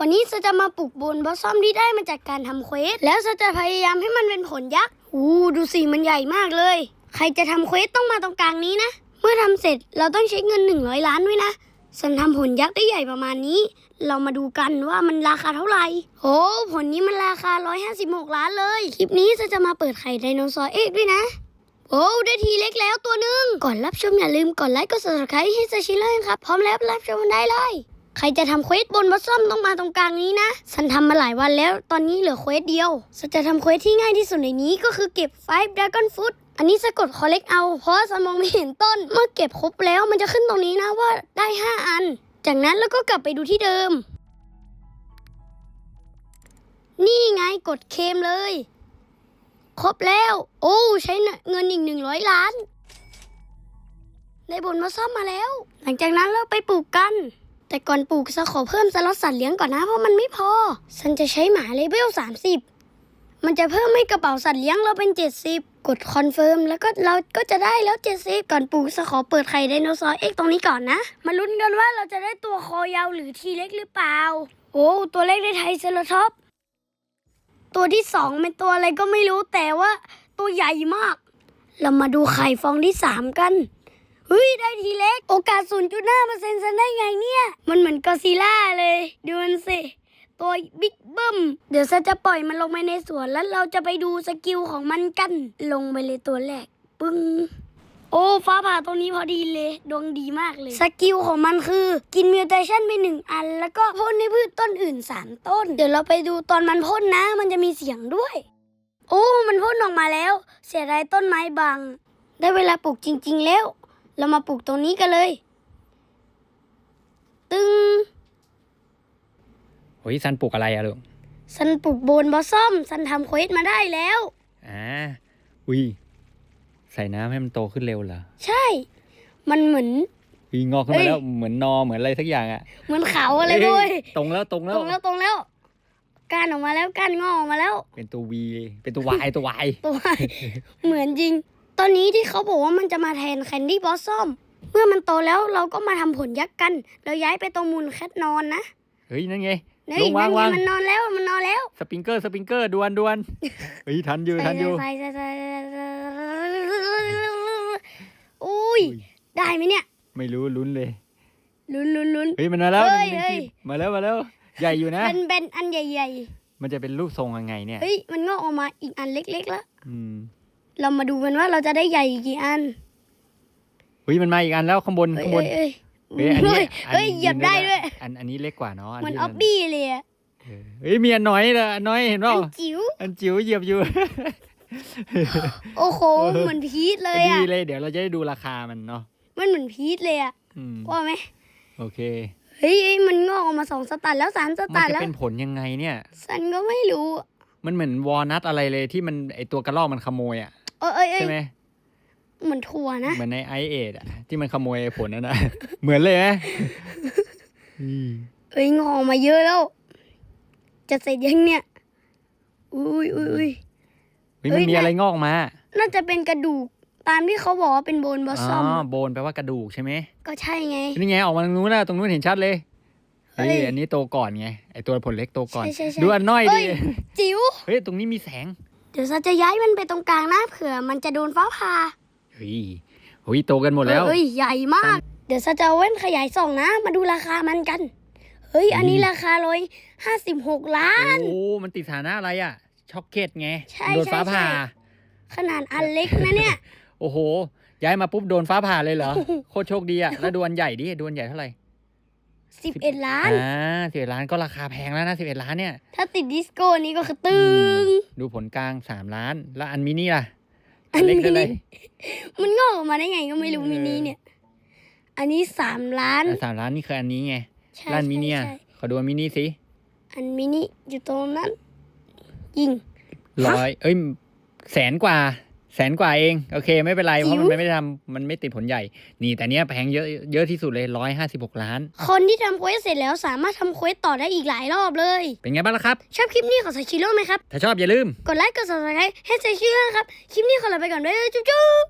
วันนี้จะจะมาปลูกบนบอสซอมที่ได้มาจากการทำเควส แล้วจะจะพยายามให้มันเป็นผลยักษ์อู้ดูสิมันใหญ่มากเลย ใครจะทำเควสต้องมาตรงกลางนี้นะ เมื่อทำเสร็จเราต้องใช้เงิน 100 ล้านด้วยนะฉันทำผลยักษ์ได้ใหญ่ประมาณนี้ เรามาดูกันว่ามันราคาเท่าไหร่โอ้ผลนี้มันราคา 156 ล้านเลย คลิปนี้จะจะมาเปิดไข่ไดโนเสาร์เอกด้วยนะ โอ้ได้ทีเล็กแล้วตัวหนึ่งก่อนรับชมอย่าลืมกดไลค์กด subscribe ให้ซาชิเลยครับ พร้อมแล้วรับชมได้เลย ใครจะทำเควสบนบัสซอมต้องมาตรงกลางนี้นะ ฉันทำมาหลายวันแล้ว ตอนนี้เหลือเควสเดียว ฉันจะทำเควสที่ง่ายที่สุดในนี้ก็คือเก็บ5 Dragon Fruit อันนี้จะกด collect เอา เพราะฉันมองไม่เห็นต้น เมื่อเก็บครบแล้วมันจะขึ้นตรงนี้นะว่าได้ 5 อัน จากนั้นแล้วก็กลับไปดูที่เดิม นี่ไงกดเคมเลย ครบแล้ว โอ้ ใช้เงินอีกหนึ่งร้อยล้าน ได้บนมาซ่อมมาแล้ว หลังจากนั้นเราไปปลูกกัน แต่ก่อนปลูกจะขอเพิ่มสล็อตสัตว์เลี้ยงก่อนนะเพราะมันไม่พอ ฉันจะใช้หมาเลเวล30 มันจะเพิ่มให้กระเป๋าสัตว์เลี้ยงเราเป็น 70 กดคอนเฟิร์มแล้วก็เราก็จะได้แล้ว 70 ก่อนปลูกจะขอเปิดไข่ไดโนเสาร์เอ็กตรงนี้ก่อนนะ มาลุ้นกันว่าเราจะได้ตัวคอยาวหรือทีเล็กหรือเปล่า โอ้ตัวเล็กได้ไทรเซราท็อปตัวที่สองเป็นตัวอะไรก็ไม่รู้แต่ว่าตัวใหญ่มาก เรามาดูไข่ฟองที่สามกัน เฮ้ย ได้ทีเล็ก โอกาส 0.5เปอร์เซ็นต์ฉันได้ไงเนี่ย มันเหมือนกอซิล่าเลย ดูมันสิ ตัวบิ๊กเบิ้ม เดี๋ยวฉันจะปล่อยมันลงไปในสวน แล้วเราจะไปดูสกิลของมันกัน ลงไปเลยตัวแรก ปึ้ง โอ้ ฟ้าผ่าตรงนี้พอดีเลย ดวงดีมากเลย สกิลของมันคือ กินมิวเทชันไปหนึ่งอัน แล้วก็พ่นให้พืชต้นอื่นสามต้น เดี๋ยวเราไปดูตอนมันพ่นนะ มันจะมีเสียงด้วย โอ้ มันพ่นออกมาแล้ว เสียดายต้นไม้บังได้เวลาปลูกจริง ๆ แล้ว เรามาปลูกตรงนี้กันเลย ตึงโอ้ยซันปลูกอะไรอะลูกฉันปลูกโบนบอสซอมฉันทำเควสมาได้แล้ว อ่าอุ้ยใส่น้ำให้มันโตขึ้นเร็วเหรอใช่ มันเหมือน อุ้ยงอกขึ้นเอ้มายแล้วเหมือนนอเหมือนอะไรสักอย่างอะเหมือนเขาอะไรด้วยเอ้ตรงแล้วตรงแล้ตวรงแล้วตรงแล้วก้านออกมาแล้วก้านงอกออกมาแล้ว เป็นตัววีเป็นตัววายตัววายตัวเหมือนจริง ตอนนี้ที่เขาบอกว่ามันจะมาแทนแคนดี้บอสซอมเมื่อมันโตแล้วเราก็มาทำผลยักษ์กัน เราย้ายไปตรงมูลแคทนอนนะเฮ้ยนั่นไงนี่ลงวางนั่นไงวางมันนอนแล้วมันนอนแล้ว สปริงเกอร์สปริงเกอร์ดวนดวนเฮ้ยทันอยู่ทันอยู่ใส่ใส่ใส่ใส่ใส่อุ้ยได้ไหมเนี่ย ไม่รู้ลุ้นเลยลุ้นลุ้นลุ้นเฮ้ยมันมาแล้วเฮ้ยหนึ่งเฮ้ยคลิปมาแล้วมาแล้วใหญ่อยู่นะเป็นเป็นอันใหญ่มันจะเป็นรูปทรงยังไงเนี่ยๆเฮ้ยมันงอกออกมาอีกอันเล็กๆแล้วอืม เรามาดูกันว่าเราจะได้ใหญ่กี่อันเฮ้ยมันมาอีกอันแล้วข้างบนเฮ้ยข้างบนเฮ้ยเฮ้ยอันเฮ้นี้ยเฮ้ยเหยียบได้ด้วย อันอันนี้เล็กกว่าเนาะเหมือนที่ออบบี้เลยอะเออเฮ้ยมีอันน้อยเลยอันน้อยเห็นเปอัล่านจิ๋วอันจิ๋วเหยียบอยู่โอ้โหเออเหมือนพีชเลยดีอะเลยเดี๋ยวเราจะได้ดูราคามันเนาะมันเหมือนพีชเลยอะอืมว่าไหมโอเคเฮ้ยเฮ้ยมันงอกออกมาสองสตันแล้วสามสมันตันจะแล้วเป็นผลยังไงเนี่ยฉันก็ไม่รู้ มันเหมือนวอลนัทอะไรเลยที่มันไอตัวกระรอกมันขโมยอะเอ้ยเอ้ยเอ้ยใช่ไหมเหมือนถั่วนะ เหมือนในไอเอดอะที่มันขโมยไอ้ผลนั่นนะเหมือนเลยไหมอืมเอ้ยงอกมาเยอะแล้ว จะเสร็จยังเนี่ย อุ้ยอุ้ยอุ้ยเฮ้ยเฮ้มันยมีอะไรงอกมา น่าจะเป็นกระดูกตามที่เขาบอกว่าเป็นโบนบอสซอ๋ออมโบนแปลว่ากระดูกใช่ไหม ก็ใช่ไง นี่ไงออกมาตรงนู้นนะตรงนู้นเห็นชัดเลยเฮ้เฮ้ยยอันนี้โตก่อนไงไอตัวผลเล็กโตก่อนใช่ใช่ใช่ดูอันน้อยเฮ้ดิยจิ๋วเฮ้ยตรงนี้มีแสงเดี๋ยวเราจะย้ายมันไปตรงกลางนะเผื่อมันจะโดนฟ้าผ่าเฮ้ยเฮ้ยโตกันหมดแล้วเอ้ยใหญ่มาก เดี๋ยวเราจะเอาเว้นขยายส่องนะ มาดูราคามันกัน เฮ้ย อันนี้อืมราคาร้อยห้าสิบหกล้านโอ้มันติดฐานะอะไรอะ ช็อกเก็ตไงใช่โดนฟ้าใช่ผ่าใช่ขนาดอันเล็กนะเนี่ย โอ้โห ย้ายมาปุ๊บโดนฟ้าผ่าเลยเหรอ โคตรโชคดีอะ แล้วดวนใหญ่ดิดวนใหญ่เท่าไหร่ สิบเอ็ดล้าน อ่าสิบเอ็ดล้านก็ราคาแพงแล้วนะสิบเอ็ดล้านเนี่ย ถ้าติดดิสโก้นี้ก็คือตึง ดูผลกลางสามล้าน แล้วอันมินิล่ะ อันมินิเล็กเท่าไหร่มันงอกออกมาได้ไงก็ไม่รู้เออมินิเนี่ย อันนี้สามล้านอะสามล้านนี่คืออันนี้ไงใช่ล้านมินิใช่อะใช่ขอดูอันมินิสิ อันมินิอยู่ตรงนั้น ยิงร้อย เอ้ย แสนกว่า แสนกว่าเอง โอเค ไม่เป็นไร เพราะจิ๋วมันไม่ได้ทำมันไม่ติดผลใหญ่ นี่แต่เนี้ยแพงเยอะเยอะที่สุดเลยร้อยห้าสิบหกล้าน คนที่ทำเควสเสร็จแล้วสามารถทำเควสต่อได้อีกหลายรอบเลย เป็นไงบ้างล่ะครับ ชอบคลิปนี้ขอใส่ชิโร่ไหมครับ ถ้าชอบอย่าลืม กดไลค์กด subscribe ให้ใส่ชื่อนะครับ คลิปนี้ขอลาไปก่อนด้วยจุ๊บจุ๊บ